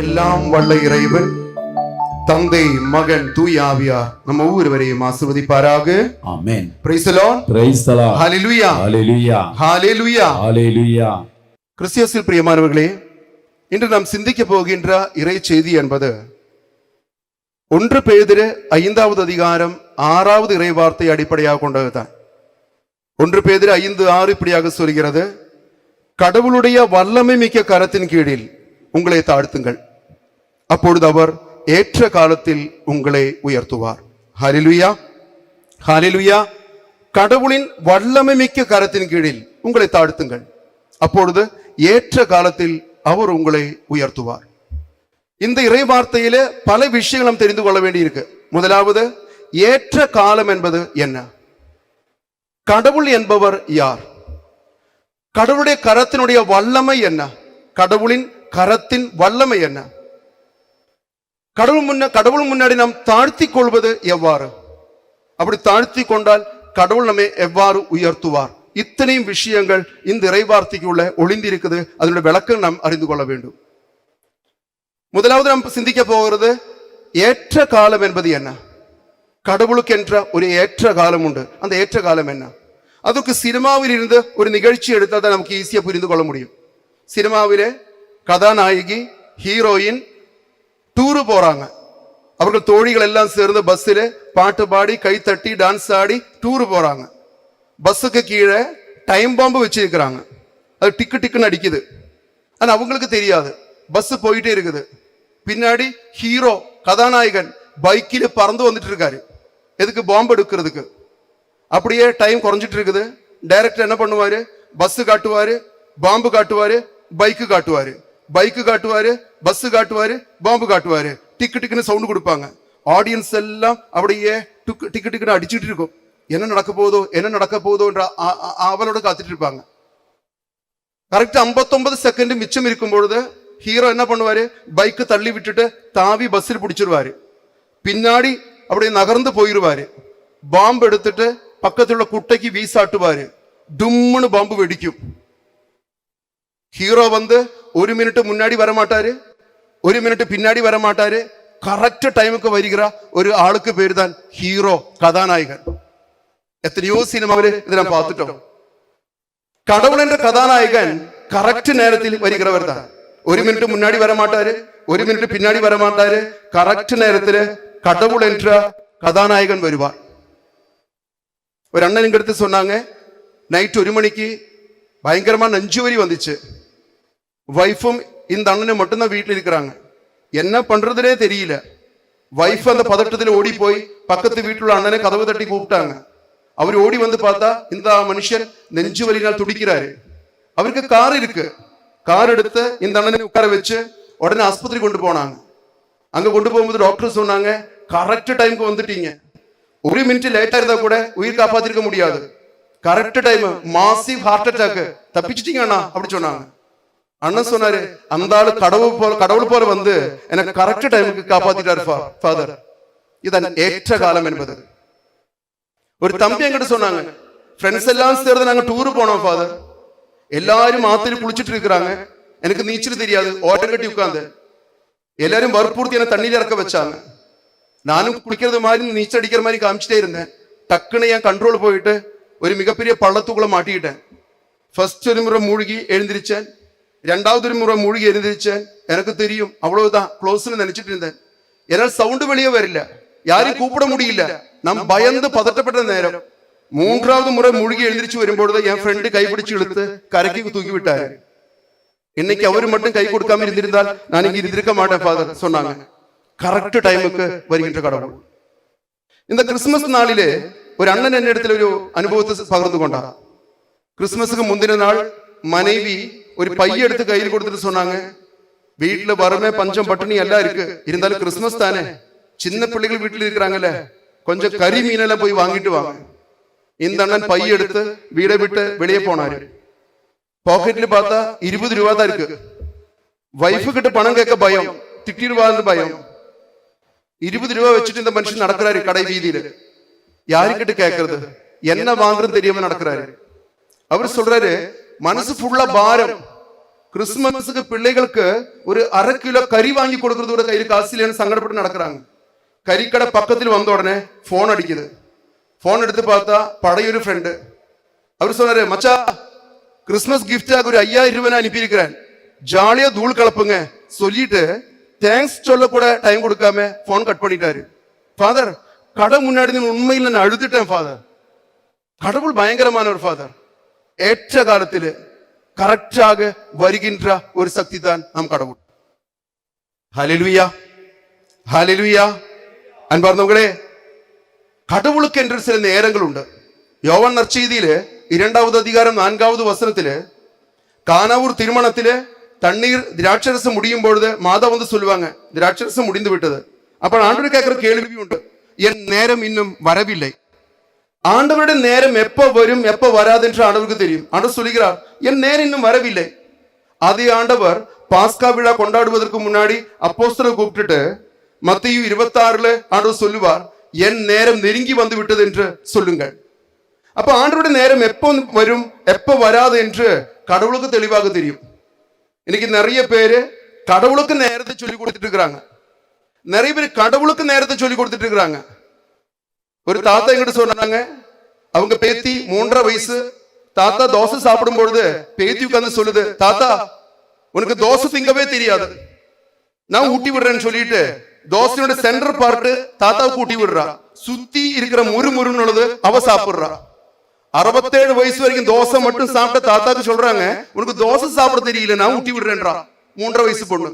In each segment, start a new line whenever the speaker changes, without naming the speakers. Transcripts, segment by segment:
எல்லாம் வல்ல இறைவன் தந்தை மகன் தூய் ஆவியார் நம்ம ஒவ்வொருவரையும் ஆசிர்வதிப்பாராக
Amen.
Praise the Lord.
Praise the Lord.
Hallelujah.
Hallelujah.
Hallelujah.
Hallelujah.
கிறிஸ்தியஸில் பிரியமானவர்களே இன்று நாம் சிந்திக்க போகின்ற இறை செய்தி என்பது ஒன்று பேதிரு ஐந்தாவது அதிகாரம் ஆறாவது இறை வார்த்தை அடிப்படையாக கொண்டதுதான் ஒன்று பேதிரு ஐந்து ஆறு இப்படியாக சொல்கிறது கடவுளுடைய வல்லமை மிக்க கரத்தின் கீழில் உங்களை தாழ்த்துங்கள். அப்பொழுது அவர் ஏற்ற காலத்தில் உங்களை உயர்த்துவார். ஹalleluya ஹalleluya கடவுளின் வல்லமை மிக்க கரத்தின் கீழில் உங்களை தாழ்த்துங்கள். அப்பொழுது ஏற்ற காலத்தில் அவர் உங்களை உயர்த்துவார். இந்த இறை வார்த்தையில பல விஷயங்கள் நாம் தெரிந்து கொள்ள வேண்டியிருக்கு. முதலாவது ஏற்ற காலம் என்பது என்ன? கடவுள் என்பவர் யார்? கடவுளுடைய கரத்தினுடைய வல்லமை என்ன? கடவுளின் கரத்தின் வல்லமை என்ன? கடவுள் முன்ன கடவுள் முன்னாடி நாம் தாழ்த்தி கொள்வது எவ்வாறு? அப்படி தாழ்த்தி கொண்டால் கடவுள் நம்மை எவ்வாறு உயர்த்துவார்? இத்தனையும் விஷயங்கள் இந்த இறைவார்த்தைக்குள்ள ஒளிந்திருக்குது. அதனுடைய விளக்கம் நாம் அறிந்து கொள்ள வேண்டும். முதலாவது நாம் சிந்திக்க போகிறது ஏற்ற காலம் என்பது என்ன? கடவுளுக்கு என்ற ஒரு ஏற்ற காலம் உண்டு. அந்த ஏற்ற காலம் என்ன? அதுக்கு சினிமாவில் இருந்து ஒரு நிகழ்ச்சி எடுத்தால் தான் நமக்கு ஈஸியாக புரிந்து கொள்ள முடியும். சினிமாவிலே கதாநாயகி ஹீரோயின் டூரு போறாங்க. அவர்கள் தோழிகள் எல்லாம் சேர்ந்து பஸ்ஸில் பாட்டு பாடி கை தட்டி டான்ஸ் ஆடி டூரு போறாங்க. பஸ்ஸுக்கு கீழே டைம் பாம்பு வச்சிருக்கிறாங்க. அது டிக்கு டிக்குன்னு அடிக்குது. ஆனால் அவங்களுக்கு தெரியாது. பஸ் போயிட்டே இருக்குது. பின்னாடி ஹீரோ கதாநாயகன் பைக்கில் பறந்து வந்துட்டு இருக்காரு எதுக்கு பாம்பு எடுக்கிறதுக்கு? அப்படியே டைம் குறைஞ்சிட்டு இருக்குது. டைரக்டர் என்ன பண்ணுவாரு? பஸ் காட்டுவாரு பாம்பு காட்டுவாரு பைக்கு காட்டுவாரு. பைக்கு காட்டுவாரு பஸ் காட்டுவாரு பாம்பு காட்டுவாரு. டிக்கு டிக்குன்னு சவுண்டு கொடுப்பாங்க. ஆடியன்ஸ் எல்லாம் அப்படியே டுக்கு டிக்கு டிக்குன்னு அடிச்சுட்டு இருக்கும். என்ன நடக்க போதோ என்ன நடக்க போதோன்ற அவளோட காத்துட்டு இருப்பாங்க. கரெக்ட் 59 செகண்ட் மிச்சம் இருக்கும் பொழுது ஹீரோ என்ன பண்ணுவாரு? பைக்கு தள்ளி விட்டுட்டு தாவி பஸ்ஸில் பிடிச்சிருவாரு. பின்னாடி அப்படியே நகர்ந்து போயிருவாரு. பாம்பு எடுத்துட்டு பக்கத்துல குட்டைக்கு வீசாட்டுவாரு. டும்முன்னு பாம்பு வெடிக்கும். ஹீரோ வந்து ஒரு மினிட் முன்னாடி வரமாட்டாரு ஒரு மினிட் பின்னாடி வரமாட்டாரு கரெக்ட் டைமுக்கு வருகிற ஒரு ஆளுக்கு பேர் தான் ஹீரோ கதாநாயகன் எத்தனையோ സിനിമകൾ ഇത് ഞാൻ பார்த்துட்டோம் கடவுளന്റെ കഥാനായകൻ കറക്റ്റ് നേരത്തിൽ വരികവർ தான் ഒരു മിനിറ്റ് മുന്നാടി വരമാട്ടാര് ഒരു മിനിറ്റ് പിന്നാടി വരമാട്ടാര് കറക്റ്റ് നേരത്തിൽ കടവുളെന്റ കഥാനായകൻ വരുവാ ഒരു അണ്ണൻ എങ്കെടുത്ത് சொன்னாங்க நைட் ஒரு மணிக்கு பயங்கரமா நஞ்சுவரி வந்துச்சு வைஃபும் இந்த அண்ணனும் மட்டும்தான் வீட்டில் இருக்கிறாங்க. என்ன பண்றதுனே தெரியல. வைஃப் அந்த பதட்டத்தில் ஓடி போய் பக்கத்து வீட்டில் அண்ணனை கதவு தட்டி கூப்பிட்டாங்க. அவர் ஓடி வந்து பார்த்தா இந்த மனுஷன் நெஞ்சு வலினால் துடிக்கிறாரு. அவருக்கு கார் இருக்கு. கார் எடுத்து இந்த அண்ணனை உட்கார வச்சு உடனே ஆஸ்பத்திரி கொண்டு போனாங்க. அங்க கொண்டு போகும்போது டாக்டர் சொன்னாங்க கரெக்ட் டைம்க்கு வந்துட்டீங்க. ஒரு மினிட் லேட்டா இருந்தா கூட உயிர் காப்பாத்திருக்க முடியாது. Correct time massive heart attack தப்பிச்சிட்டீங்க அண்ணா அப்படி சொன்னாங்க. அண்ணன் சொன்னாரு அந்த ஆளு கடவுள் போல கடவுள் போல வந்து எனக்கு கரெக்ட் டைமுக்கு காப்பாத்திட்டாரு ஃபாதர் இதன் ஏற்ற காலம் என்பது ஒரு தம்பி என்கிட்ட சொன்னாங்க ஃப்ரெண்ட்ஸ் எல்லாம் சேர்ந்து நாங்க டூர் போனோம் ஃபாதர் எல்லாரும் ஆத்துல குளிச்சிட்டு இருக்கிறாங்க எனக்கு நீச்சல் தெரியாது ஓட்டம் கட்டி உட்கார்ந்து எல்லாரும் வற்புறுத்தி என்ன தண்ணியில இறக்க வச்சாங்க நானும் குளிக்கிறது மாதிரி நீச்சல் அடிக்கிற மாதிரி காமிச்சிட்டே இருந்தேன் டக்குன்னு என் கண்ட்ரோல் போயிட்டு ஒரு மிகப்பெரிய பள்ளத்துக்குள்ள மாட்டிக்கிட்டேன் ஃபர்ஸ்ட் ஒரு முறை மூழ்கி எழுந்திருச்சேன் ரெண்டாவது ஒரு முறை மூழ்கி எழுந்திருச்சேன் எனக்கு தெரியும் அவ்வளவுதான் க்ளோஸ்னு நினைச்சிட்டு இருந்தேன் என்னால் சவுண்டு வெளியே வரல யாரையும் கூப்பிட முடியல நான் பயந்து பதட்டப்பட்ட நேரம் மூன்றாவது முறை மூழ்கி எழுந்திரிச்சு வரும்பொழுது என் ஃப்ரெண்டு கைப்பிடிச்சு இழுத்து கரைக்கு தூக்கி விட்டாரு இன்னைக்கு அவர் மட்டும் கை கொடுக்காம இருந்திருந்தால் நான் இங்க இருந்திருக்க மாட்டேன் ஃபாதர் சொன்னாங்க கரெக்ட் டைமுக்கு வருகின்ற கடவுள் இந்த கிறிஸ்துமஸ் நாளிலே ஒரு அண்ணன் என்னிடத்தில் ഒരു അനുഭവത്തെ പകർന്നു കൊണ്ടാ கிறிஸ்துமஸுக்கு முந்தின நாள் மனைவி ஒரு பைய எடுத்து கையில் கொடுத்துட்டு சொன்னாங்க. வீட்டுல வறுமை பஞ்சம் பட்டினி எல்லாம் இருக்கு. இருந்தாலும் கிறிஸ்துமஸ் தானே? சின்ன பிள்ளைகள் வீட்டுல இருக்கிறாங்கல்ல? கொஞ்சம் கறி மீனெல்லாம் போய் வாங்கிட்டு வாங்க. இந்த அண்ணன் பைய எடுத்து வீடை விட்டு வெளியே போனாரு. பாக்கெட்ல பார்த்தா இருபது ரூபா தான் இருக்கு. வைஃபு கிட்ட பணம் கேட்க பயம். திட்டிடுவான்னு பயம். இருபது ரூபா வச்சுட்டு இந்த மனுஷன் நடக்கிறாரு கடை வீதியில யாருக்கிட்ட கேட்கறது? என்ன வாங்குறது தெரியாம நடக்கிறாரு அவர் சொல்றாரு மனசு ஃபுல்லா பாரம். கிறிஸ்துமஸுக்கு பிள்ளைகளுக்கு ஒரு அரை கிலோ கறி வாங்கி கொடுக்கறது கூட கையில் காசு இல்லைன்னு சங்கடப்பட்டு நடக்கிறாங்க. கறிக்கடை பக்கத்தில் வந்த உடனே ஃபோன் அடிக்குது. ஃபோன் எடுத்து பார்த்தா பழைയൊரு ஃப்ரெண்டு அவர் சொன்னாரு மச்சா கிறிஸ்மஸ் கிஃப்டாக ஒரு ஐயாயிரம் ரூபாய் அனுப்பியிருக்கிறேன். ஜாலியா தூள் கலப்புங்க. சொல்லிட்டு தேங்க்ஸ் சொல்ல கூட டைம் கொடுக்காம ஃபோன் கட் பண்ணிட்டாரு. ஃபாதர் கடை முன்னாடி உண்மையில் நான் அழுதுட்டேன் ஃபாதர் கடவுள் பயங்கரமான ஒரு ஃபாதர் ഏറ്റ കാലത്തിൽ കറക്റ്റാകെ വരികിന്റ ഒരു ശക്തി താൻ നാം കടവുട്ടു ഹലിലുയ ഹലിലുയ അൻപറഞ്ഞവളെ കടവുളുക്കെന്റെ ചില നേരങ്ങളുണ്ട്. യോവൻ നർച്ചീതിയിൽ ഇരണ്ടാമത് അധികാരം നാൻകാവത് വസനത്തിൽ കാനാവൂർ തിരുമണത്തിൽ തണ്ണീർ ദ്രാക്ഷരസം മുടിയുമ്പോഴത് മാതാവന്ത് സുൽവാങ്ങ് ദ്രാക്ഷരസം മുടിഞ്ഞു വിട്ടത്. അപ്പോൾ ആണ്ടൊരു കേക്കർ കേൾവിയുണ്ട്. എൻ നേരം ഇന്നും വരവില്ലേ? ஆண்டவருடைய நேரம் எப்போ வரும் எப்போ வராது என்று ஆண்டவருக்கு தெரியும். ஆண்டவர் சொல்லுகிறார் என் நேரம் இன்னும் வரவில்லை. அதே ஆண்டவர் பாஸ்கா விழா கொண்டாடுவதற்கு முன்னாடி அப்போஸ்தலரை கூப்பிட்டுட்டு மத்திய இருபத்தி ஆறுல ஆண்டவர் சொல்லுவார் என் நேரம் நெருங்கி வந்து விட்டது என்று சொல்லுங்கள். அப்ப ஆண்டவருடைய நேரம் எப்போ வரும் எப்போ வராது என்று கடவுளுக்கு தெளிவாக தெரியும். இன்னைக்கு நிறைய பேரு கடவுளுக்கு நேரத்தை சொல்லி கொடுத்துட்டு இருக்கிறாங்க. நிறைய பேர் கடவுளுக்கு நேரத்தை சொல்லி கொடுத்துட்டு இருக்கிறாங்க. ஒரு தாத்தா எங்கிட்ட சொன்னாங்க அவங்க பேத்தி மூன்றரை வயசு தாத்தா தோசை சாப்பிடும் பொழுது பேத்தி உட்கார்ந்து சொல்லுது தாத்தா உனக்கு தோசை திங்கவே தெரியாது. நான் ஊட்டி விடுறேன்னு சொல்லிட்டு தோசையோட சென்டர் பார்ட் தாத்தாவுக்கு ஊட்டி விடுறா. சுத்தி இருக்கிற முறு முருன்னு உள்ளது அவ சாப்பிடுறா. அறுபத்தேழு வயசு வரைக்கும் தோசை மட்டும் சாப்பிட்ட தாத்தாக்கு சொல்றாங்க உனக்கு தோசை சாப்பிட தெரியல நான் ஊட்டி விடுறேன்றா. மூன்றரை வயசு பொண்ணு.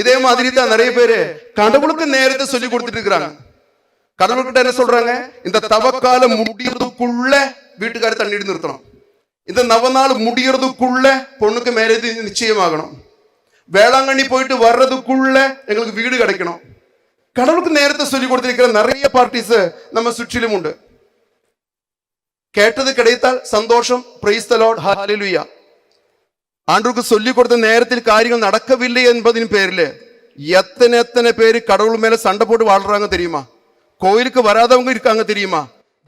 இதே மாதிரி தான் நிறைய பேரு கடவுளுக்கு நேரத்தை சொல்லி கொடுத்துட்டு இருக்கிறாங்க. கடவுள்கிட்ட என்ன சொல்றாங்க? இந்த தவக்காலம் முடியறதுக்குள்ள வீட்டுக்காரர் தண்ணி நிறுத்தணும். இந்த நவநாள் முடியறதுக்குள்ள பொண்ணுக்கு மேரேஜ் நிச்சயமாகணும். வேளாங்கண்ணி போயிட்டு வர்றதுக்குள்ள எங்களுக்கு வீடு கிடைக்கணும். கடவுளுக்கு நேரத்தை சொல்லி கொடுத்திருக்கிற நிறைய பார்ட்டிஸ் நம்ம சுற்றிலும் உண்டு. கேட்டது கிடைத்தால் சந்தோஷம். பிரைஸ் த லார்ட் ஹalleluya ஆண்டுக்கு சொல்லி கொடுத்த நேரத்தில் காரியங்கள் நடக்கவில்லை என்பதின் பேரில் எத்தனை எத்தனை பேர் கடவுள் மேல சண்டை போட்டு வாழ்றாங்க தெரியுமா? கோயிலுக்கு வராதவங்க இருக்காங்க தெரியுமா?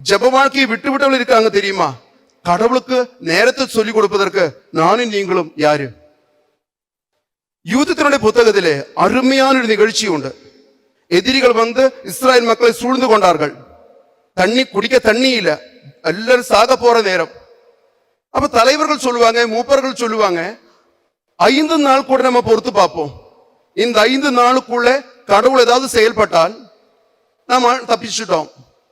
ஜப வாழ்க்கையை விட்டு விட்டவங்க இருக்காங்க தெரியுமா? கடவுளுக்கு நேரத்தை சொல்லிக் கொடுப்பதற்கு நானும் நீங்களும் யாரு? யூதத்தினுடைய புத்தகத்திலே அருமையான ஒரு நிகழ்ச்சி உண்டு. எதிரிகள் வந்து இஸ்ராயல் மக்களை சூழ்ந்து கொண்டார்கள். தண்ணி குடிக்க தண்ணி இல்ல. எல்லாரும் சாக போற நேரம். அப்ப தலைவர்கள் சொல்லுவாங்க மூப்பர்கள் சொல்லுவாங்க ஐந்து நாள் கூட நம்ம பொறுத்து பார்ப்போம். இந்த ஐந்து நாளுக்குள்ள கடவுள் ஏதாவது செயல்பட்டால் நாம் தப்பிச்சுட்டோம்.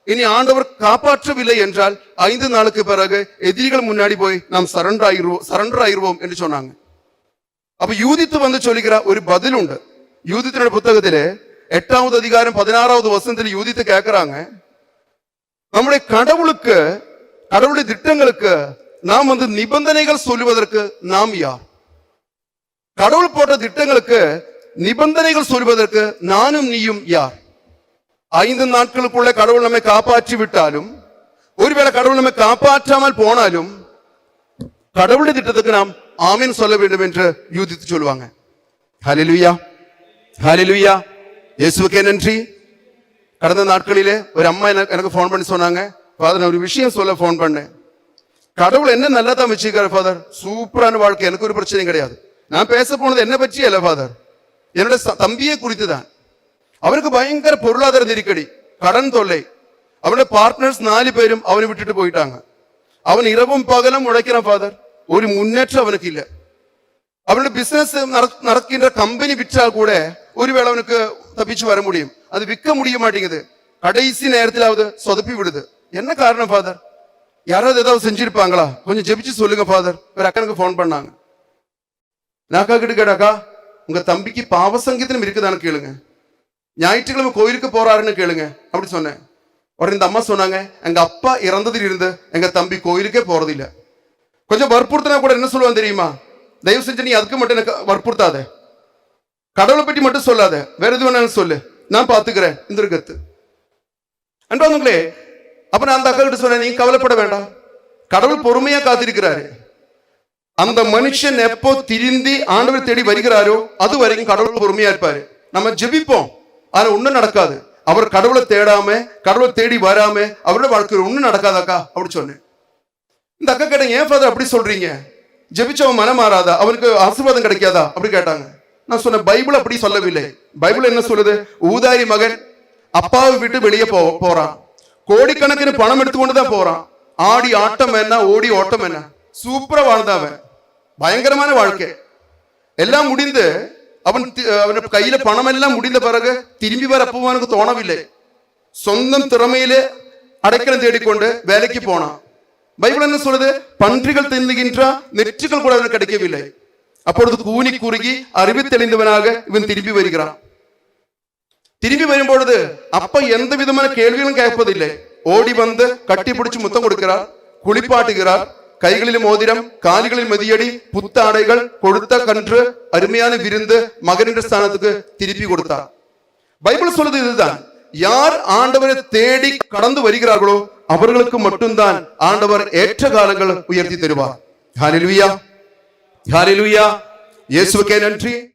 இனி ஆண்டவர் காப்பாற்றவில்லை என்றால் ஐந்து நாளுக்கு பிறகு எதிரிகள் முன்னாடி போய் நாம் சரண்டர் ஆயிருவோம் சரண்டர் ஆயிருவோம் என்று சொன்னாங்க. அப்ப யூதித்து வந்து சொல்லுகிற ஒரு பதிலுண்டு யூதித்தினுடைய புத்தகத்திலே எட்டாவது அதிகாரம் பதினாறாவது வசனத்தில் யூதித்து கேட்கிறாங்க நம்முடைய கடவுளுக்கு கடவுளுடைய திட்டங்களுக்கு நாம் வந்து நிபந்தனைகள் சொல்லுவதற்கு நாம் யார்? கடவுள் போட்ட திட்டங்களுக்கு நிபந்தனைகள் சொல்வதற்கு நானும் நீயும் யார்? ஐந்து நாட்களுக்குள்ள கடவுள் நம்மை காப்பாற்றி விட்டாலும் ஒருவேளை கடவுள் நம்மை காப்பாற்றாமல் போனாலும் கடவுளுடைய திட்டத்துக்கு நாம் ஆமீன் சொல்ல வேண்டும் என்று யூதித்து சொல்லுவாங்க. ஹலிலுயா ஹலிலுயா இயேசுக்கே நன்றி. கடந்த நாட்களிலே ஒரு அம்மா எனக்கு எனக்கு ஃபோன் பண்ணி சொன்னாங்க. ஃபாதர் நான் ஒரு விஷயம் சொல்ல ஃபோன் பண்ணேன். கடவுள் என்ன நல்லா தான் வச்சிருக்காரு ஃபாதர் சூப்பரான வாழ்க்கை. எனக்கு ஒரு பிரச்சனையும் கிடையாது. நான் பேச போனது என்ன பற்றி அல்ல ஃபாதர் என்னோட தம்பியை குறித்து தான் அவருக்கு பயங்கர பொருளாதார நெருக்கடி கடன் தொல்லை அவனுடைய பார்ட்னர்ஸ் நாலு பேரும் அவனை விட்டுட்டு போயிட்டாங்க அவன் இரவும் பகலும் உழைக்கிறான் ஃபாதர் ஒரு முன்னேற்றம் அவனுக்கு இல்ல அவனுடைய பிசினஸ் நடக்கின்ற கம்பெனி விற்றால் கூட ஒருவேளை அவனுக்கு தப்பிச்சு வர முடியும் அது விற்க முடிய மாட்டேங்குது கடைசி நேரத்திலாவது சொதப்பி விடுது என்ன காரணம் ஃபாதர் யாராவது ஏதாவது செஞ்சிருப்பாங்களா கொஞ்சம் ஜெபிச்சு சொல்லுங்க ஃபாதர் ஒரு அக்கனுக்கு ஃபோன் பண்ணாங்க நான் அக்கா கிட்ட கேட்டாக்கா உங்க தம்பிக்கு பாவ சங்கீதம் இருக்குதான்னு கேளுங்க ஞாயிற்றுக்கிழமை கோயிலுக்கு போறாருன்னு கேளுங்க. அப்படி சொன்னேன். உடனே இந்த அம்மா சொன்னாங்க எங்க அப்பா இறந்ததில் இருந்து எங்க தம்பி கோயிலுக்கே போறதில்ல. கொஞ்சம் வற்புறுத்தினா கூட என்ன சொல்லுவான் தெரியுமா? தயவு செஞ்சு நீ அதுக்கு மட்டும் எனக்கு வற்புறுத்தாத. கடவுளை பற்றி மட்டும் சொல்லாத. வேற எது வேணாலும் சொல்லு. நான் பாத்துக்கிறேன். இந்த கத்து. அன்பாங்களே அப்ப நான் அந்த அக்கள்கிட்ட சொன்னேன் நீ கவலைப்பட வேண்டாம். கடவுள் பொறுமையா காத்திருக்கிறாரு. அந்த மனுஷன் எப்போ திருந்தி ஆண்டவர் தேடி வருகிறாரோ அது வரைக்கும் கடவுள் பொறுமையா இருப்பாரு. நம்ம ஜெபிப்போம். ஆனா ஒண்ணும் நடக்காது. அவர் கடவுளை தேடாம கடவுளை தேடி வராம அவரோட வாழ்க்கையில் ஒண்ணும் நடக்காதாக்கா? அப்படி சொன்னேன். இந்த அக்கா கேட்டேன் ஏன் ஃபாதர் அப்படி சொல்றீங்க? ஜெபிச்சவன் மனம் மாறாதா? அவனுக்கு ஆசீர்வாதம் கிடைக்காதா? அப்படி கேட்டாங்க. நான் சொன்னேன் பைபிள் அப்படி சொல்லவில்லை. பைபிள் என்ன சொல்லுது? ஊதாரி மகன் அப்பாவை விட்டு வெளியே போ போறான். கோடிக்கணக்கிന് பணம் எடுத்துக்கொண்டு தான் போறான். ஆடி ஆட்டம் என்ன? ஓடி ஓட்டம் என்ன? சூப்பரா வாழ்ந்தாவன். அவன் பயங்கரமான வாழ்க்கை. எல்லாம் முடிந்து അവൻ അവന്റെ കയ്യിലെ പണമെല്ലാം മുടിന്റെ പിറകെ തിരുമ്പി വരപ്പുവാൻ അവനക്ക് തോണവില്ലേ சொந்தம் திறமையிலே அடைக்கலம் தேடிக்கொண்டு வேலைக்கு போனான் பைபிள் என்ன சொல்லுது பன்றிகள் தின்னுகின்ற நெற்றுகள் கூட அவனுக்கு கிடைக்கவில்லை அப்பொழுது கூனி குறுகி அறிவு தெளிந்தவனாக இவன் திரும்பி வருகிறான் திரும்பி வரும்பொழுது அப்ப எந்த விதமான கேள்விகளும் கேட்பதில்லை ஓடி வந்து கட்டி பிடிச்சு முத்தம் கொடுக்கிறார் குளிப்பாட்டுகிறார் கைகளில் மோதிரம் கால்களில் மதியடி புத்தாடைகள் கொடுத்த கன்று அருமையான விருந்து மகனின் ஸ்தானத்துக்கு திருப்பி கொடுத்தார். பைபிள் சொல்லுது இதுதான். யார் ஆண்டவரை தேடி கடந்து வருகிறார்களோ அவர்களுக்கு மட்டும்தான் ஆண்டவர் ஏற்ற காலங்கள் உயர்த்தி தருவார். ஹalleluya. ஹalleluya. இயேசுக்கே நன்றி.